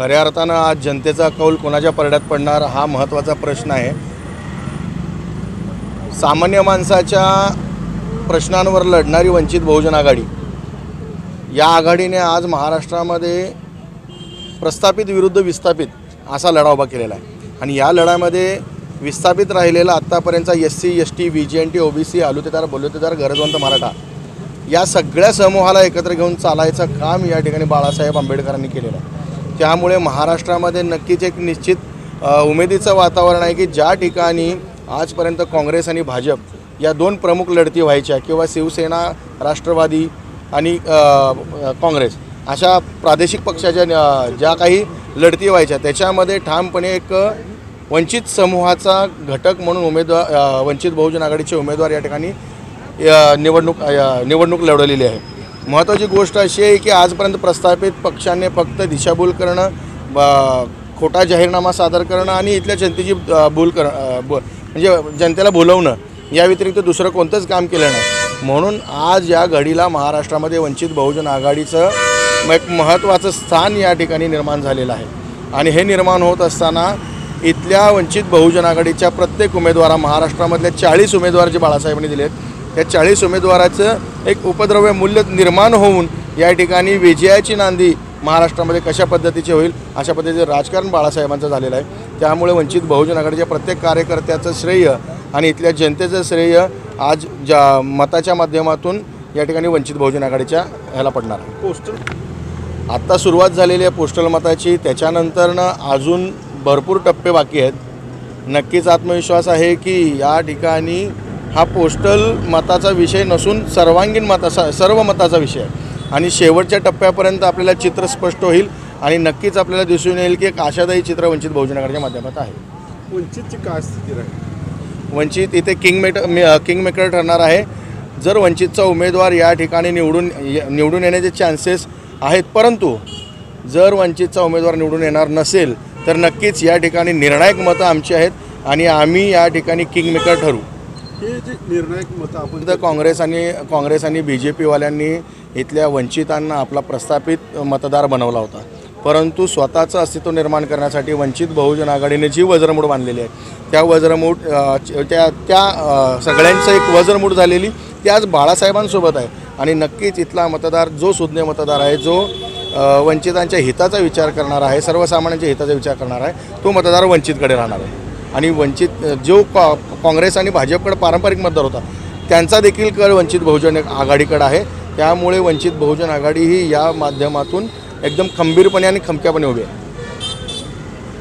खऱ्या अर्थानं आज जनतेचा कौल कोणाच्या परड्यात पडणार हा महत्त्वाचा प्रश्न आहे. सामान्य माणसाच्या प्रश्नांवर लढणारी वंचित बहुजन आघाडी. या आघाडीने आज महाराष्ट्रामध्ये प्रस्थापित विरुद्ध विस्थापित असा लढा उभा केलेला आहे. आणि या लढ्यामध्ये विस्थापित राहिलेला आत्तापर्यंतचा S C S T V J N T O B C आलुतेदार बलुतेदार गरजवंत मराठा या सगळ्या समूहाला एकत्र घेऊन चालायचं काम या ठिकाणी बाळासाहेब आंबेडकरांनी केलेलं आहे. त्यामुळे महाराष्ट्रामध्ये नक्कीच एक निश्चित उमेदीचं वातावरण आहे की ज्या ठिकाणी आजपर्यंत काँग्रेस आणि भाजप या दोन प्रमुख लढती व्हायच्या किंवा शिवसेना राष्ट्रवादी आणि काँग्रेस अशा प्रादेशिक पक्षाच्या ज्या काही लढती व्हायच्या त्याच्यामध्ये ठामपणे एक वंचित समूहाचा घटक म्हणून उमेदवार वंचित बहुजन आघाडीचे उमेदवार या ठिकाणी निवडणूक निवडणूक लढवलेली आहे. महत्त्वाची गोष्ट अशी आहे की आजपर्यंत प्रस्थापित पक्षाने फक्त दिशाभूल करणं ब- खोटा जाहीरनामा सादर करणं आणि इथल्या जनतेची भूल कर ब- म्हणजे जनतेला बोलवणं या व्यतिरिक्त दुसरं कोणतंच काम केलं नाही. म्हणून आज या घडीला महाराष्ट्रामध्ये वंचित बहुजन आघाडीचं म- एक महत्त्वाचं स्थान या ठिकाणी निर्माण झालेलं आहे. आणि हे निर्माण होत असताना इथल्या वंचित बहुजन आघाडीच्या प्रत्येक उमेदवारा महाराष्ट्रामधल्या चाळीस उमेदवार जे बाळासाहेबांनी दिले त्या चाळीस उमेदवाराचं एक उपद्रव्य मूल्य निर्माण होऊन या ठिकाणी विजयाची नांदी महाराष्ट्रामध्ये कशा पद्धतीचे होईल अशा पद्धतीचं राजकारण बाळासाहेबांचं झालेलं आहे. त्यामुळे वंचित बहुजन आघाडीच्या प्रत्येक कार्यकर्त्याचं श्रेय आणि इथल्या जनतेचं श्रेय आज ज्या मताच्या माध्यमातून या ठिकाणी वंचित बहुजन आघाडीच्या ह्याला पडणार आहे. पोस्टर. आत्ता सुरुवात झालेली आहे पोस्टल मताची. त्याच्यानंतरनं अजून भरपूर टप्पे बाकी आहेत. नक्कीच आत्मविश्वास आहे की या ठिकाणी हा पोस्टल मताचा विषय नसून सर्वांगीण मताचा सर्व मताचा विषय आहे. आणि शेवटच्या टप्प्यापर्यंत आपल्याला चित्र स्पष्ट होईल आणि नक्कीच आपल्याला दिसून येईल की एक आशादायी चित्र वंचित बहुजन आघाडीच्या माध्यमात आहे. वंचितची काय स्थिती राहील? वंचित इथे किंग मेट किंग मेकर ठरणार आहे. जर वंचितचा उमेदवार या ठिकाणी निवडून य- निवडून येण्याचे चान्सेस आहेत परंतु जर वंचितचा उमेदवार निवडून येणार नसेल तर नक्कीच या ठिकाणी निर्णायक मतं आमची आहेत आणि आम्ही या ठिकाणी किंग मेकर ठरू. हे जे निर्णायक मतं आपण तर काँग्रेस आणि काँग्रेस आणि बी जे पीवाल्यांनी इथल्या वंचितांना आपला प्रस्थापित मतदार बनवला होता. परंतु स्वतःचं अस्तित्व निर्माण करण्यासाठी वंचित बहुजन आघाडीने जी वज्रमूठ बांधलेली आहे त्या च- त्या त्या सगळ्यांचं एक वज्रमूठ झालेली ती आज बाळासाहेबांसोबत आहे. आणि नक्कीच इथला मतदार जो सुज्ञ मतदार आहे जो वंचितांच्या हिताचा विचार करणार आहे सर्वसामान्यांच्या हिताचा विचार करणार आहे तो मतदार वंचितकडे राहणार आहे. आणि वंचित जो कॉ काँग्रेस आणि भाजपकडे पारंपरिक मतदार होता त्यांचा देखील कल वंचित बहुजन आघाडीकडे आहे. त्यामुळे वंचित बहुजन आघाडी ही या माध्यमातून एकदम खंबीरपणे आणि खमक्यापणे उभी आहे.